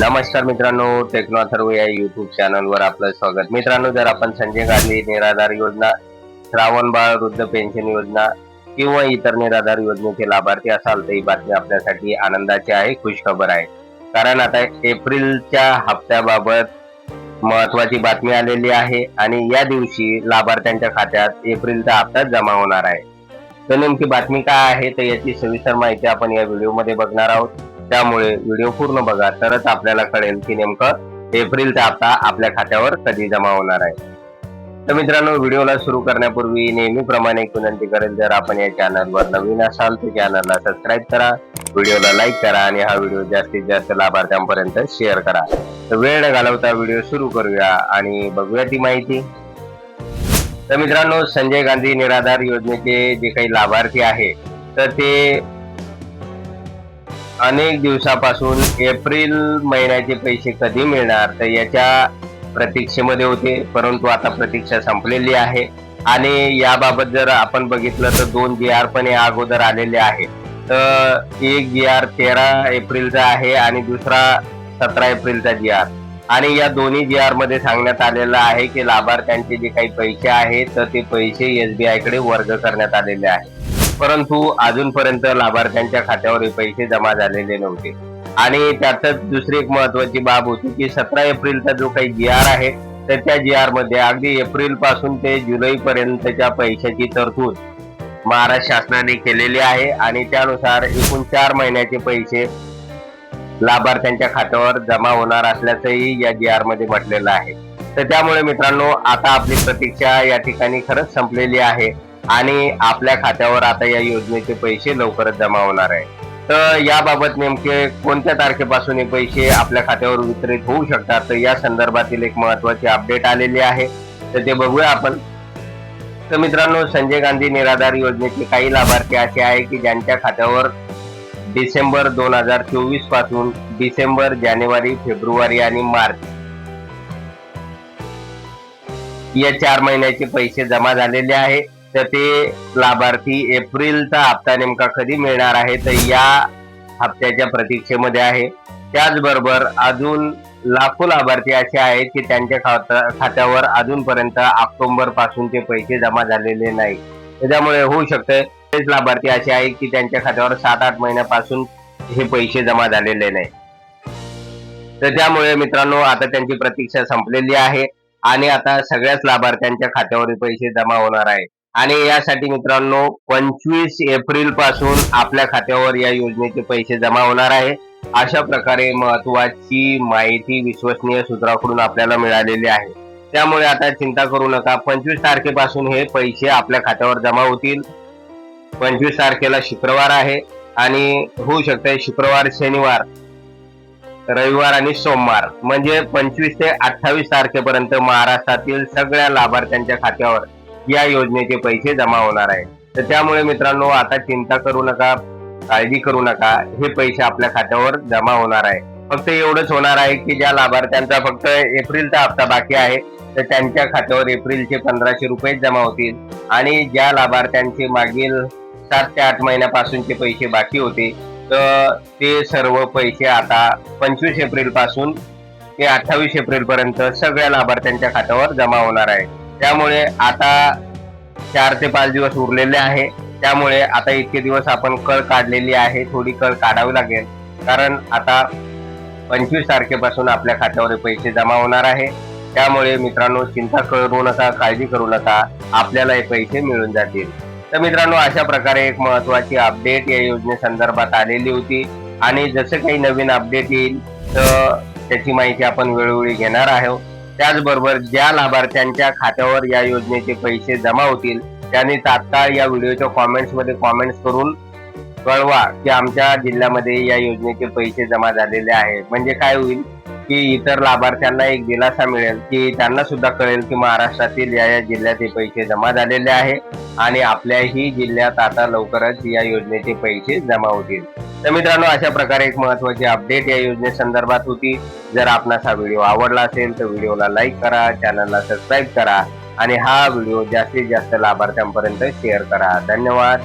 नमस्कार मित्रांनो टेक्नॉथर्व या युट्यूब चॅनलवर आपलं स्वागत. मित्रांनो जर आपण संजय गांधी निराधार योजना श्रावण बाळ वृद्ध पेन्शन योजना किंवा इतर निराधार योजनेचे लाभार्थी असाल तर ही बातमी आपल्यासाठी आनंदाची आहे खुशखबर आहे. कारण आता एप्रिलच्या हप्त्याबाबत महत्वाची बातमी आलेली आहे आणि या दिवशी लाभार्थ्यांच्या खात्यात एप्रिलचा हप्ता जमा होणार आहे. तर नेमकी बातमी काय आहे तर याची सविस्तर माहिती आपण या व्हिडिओमध्ये बघणार आहोत. त्यामुळे व्हिडिओ पूर्ण बघा तरच आपल्याला कळेल की नेमकं एप्रिलचा हप्ता आपल्या खात्यावर कधी जमा होणार आहे. तर मित्रांनो व्हिडिओला सुरू करण्यापूर्वी नेहमीप्रमाणे एक विनंती करेल जर आपण या चॅनलवर नवीन असाल तर चॅनलला सबस्क्राईब करा व्हिडिओला लाईक करा आणि हा व्हिडिओ जास्तीत जास्त लाभार्थ्यांपर्यंत शेअर करा. तर वेळ न घालवता व्हिडिओ सुरू करूया आणि बघूया ती माहिती. तर मित्रांनो संजय गांधी निराधार योजनेचे जे काही लाभार्थी आहे तर ते अनेक दिवसापासून एप्रिल महिन्याचे पैसे कधी मिळणार तर याच्या प्रतीक्षेमध्ये होते परंतु आता प्रतीक्षा संपलेली आहे. आणि याबाबत जर आपण बघितलं तर दोन जी आर पण या अगोदर आलेले आहे तर एक जी आर तेरा एप्रिलचा आहे आणि दुसरा सतरा एप्रिलचा जी आर आणि या दोन्ही जी आरमध्ये सांगण्यात आलेलं आहे की लाभार्थ्यांचे जे काही पैसे आहेत तर ते पैसे एसबीआयकडे वर्ग करण्यात आलेले आहे परंतु अजूनपर्यंत लाभार्थ्यांच्या खात्यावर हे पैसे जमा झालेले नव्हते. आणि त्यातच दुसरी एक महत्वाची बाब होती की सतरा एप्रिलचा जो काही जी आर आहे तर त्या जी आरमध्ये अगदी एप्रिलपासून ते जुलै पर्यंतच्या पैशाची तरतूद महाराष्ट्र शासनाने केलेली आहे आणि त्यानुसार एकूण चार महिन्याचे पैसे लाभार्थ्यांच्या खात्यावर जमा होणार असल्याचंही या जी आरमध्ये म्हटलेलं आहे. तर त्यामुळे मित्रांनो आता आपली प्रतीक्षा या ठिकाणी खरंच संपलेली आहे. आणि आपल्या खात्यावर आता या योजनेचे पैसे लवकरच जमा होणार आहे. तर याबाबत नेमके कोणत्या तारखेपासून हे पैसे आपल्या खात्यावर वितरित होऊ शकतात? तर या संदर्भातील एक महत्वाची अपडेट आलेली आहे. तर ते बघूया आपण. तर मित्रांनो संजय गांधी निराधार योजनेचे काही लाभार्थी असे आहे की ज्यांच्या खात्यावर डिसेंबर दोन हजार चोवीसपासून डिसेंबर जानेवारी फेब्रुवारी आणि मार्च या चार महिन्याचे पैसे जमा झालेले आहे. तर ते लाभार्थी एप्रिलचा हप्ता नेमका कधी मिळणार आहे तर या हप्त्याच्या प्रतीक्षेमध्ये आहे. त्याचबरोबर अजून लाखो लाभार्थी असे आहेत की त्यांच्या खाता खात्यावर अजूनपर्यंत ऑक्टोबरपासून ते पैसे जमा झालेले नाही. त्याच्यामुळे होऊ शकतं तेच लाभार्थी असे आहेत की त्यांच्या खात्यावर सात आठ महिन्यापासून हे पैसे जमा झालेले नाही. तर त्यामुळे मित्रांनो आता त्यांची प्रतीक्षा संपलेली आहे आणि आता सगळ्याच लाभार्थ्यांच्या खात्यावर पैसे जमा होणार आहे आणि यासाठी मित्रांनो पंचवीस एप्रिलपासून आपल्या खात्यावर या योजनेचे पैसे जमा होणार आहे. अशा प्रकारे महत्वाची माहिती विश्वसनीय सूत्राकडून आपल्याला मिळालेली आहे. त्यामुळे आता चिंता करू नका. पंचवीस तारखेपासून हे पैसे आपल्या खात्यावर जमा होतील. पंचवीस तारखेला शुक्रवार आहे आणि होऊ शकते शुक्रवार शनिवार रविवार आणि सोमवार. म्हणजे पंचवीस ते अठ्ठावीस तारखेपर्यंत महाराष्ट्रातील सगळ्या लाभार्थ्यांच्या खात्यावर या योजनेचे पैसे जमा होणार आहे तर त्यामुळे मित्रांनो आता चिंता करू नका काळजी करू नका. हे पैसे आपल्या खात्यावर जमा होणार आहे फक्त एवढंच होणार आहे की ज्या लाभार्थ्यांचा फक्त एप्रिलचा हप्ता बाकी आहे तर त्यांच्या खात्यावर एप्रिलचे पंधराशे रुपये जमा होतील. आणि ज्या लाभार्थ्यांचे मागील सात ते आठ महिन्यापासूनचे पैसे बाकी होते तर ते सर्व पैसे आता पंचवीस एप्रिलपासून ते अठ्ठावीस एप्रिल पर्यंत सगळ्या लाभार्थ्यांच्या खात्यावर जमा होणार आहे त्यामुळे आता चार ते पाच दिवस उरलेले आहे. त्यामुळे आता इतके दिवस आपण कळ काढलेली आहे. थोडी कळ काढावी लागेल. कारण आता पंचवीस तारखेपासून आपल्या खात्यावर पैसे जमा होणार आहे. त्यामुळे मित्रांनो चिंता करू नका काळजी करू नका. आपल्याला हे पैसे मिळून जातील. तर मित्रांनो अशा प्रकारे एक महत्वाची अपडेट या योजनेसंदर्भात आलेली होती. आणि जसं काही नवीन अपडेट येईल तर त्याची माहिती आपण वेळोवेळी घेणार आहोत. त्याचबरोबर ज्या लाभार्थ्यांच्या खात्यावर या योजनेचे पैसे जमा होतील त्यांनी तात्काळ या व्हिडिओच्या कॉमेंट्समध्ये कॉमेंट्स करून कळवा की आमच्या जिल्ह्यामध्ये या योजनेचे पैसे जमा झालेले आहेत. म्हणजे काय होईल की इतर लाभार्थ्यांना एक दिलासा मिळेल की त्यांना सुद्धा कळेल की महाराष्ट्रातील या या जिल्ह्यात हे पैसे जमा झालेले आहे आणि आपल्याही जिल्ह्यात आता लवकरच या योजनेचे पैसे जमा होतील. तर मित्रांनो अशा प्रकारे एक महत्वाची अपडेट या योजने संदर्भात होती. जर आपणास हा व्हिडिओ आवडला असेल तर व्हिडिओला लाईक करा चॅनलला सबस्क्राईब करा आणि हा व्हिडिओ जास्तीत जास्त लाभार्थ्यांपर्यंत शेअर करा. धन्यवाद.